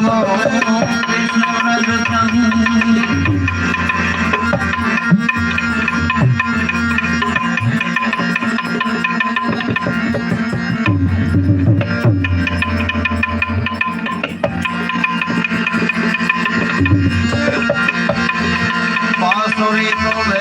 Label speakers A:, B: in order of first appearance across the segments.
A: Ram Hari Krishna Sorry, no,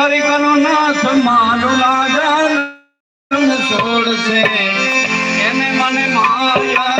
A: વરી કરુણા સમાનો લાજા છોડશે. એને મને માયા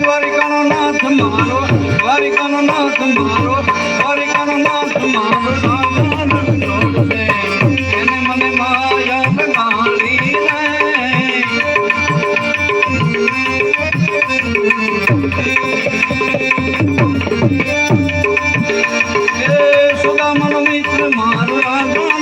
A: દ્વારિકાનો નાથ મારો દ્વારિકાનો નાથ મારો દ્વારિકાનો નાથ મારો.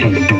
A: Thank you.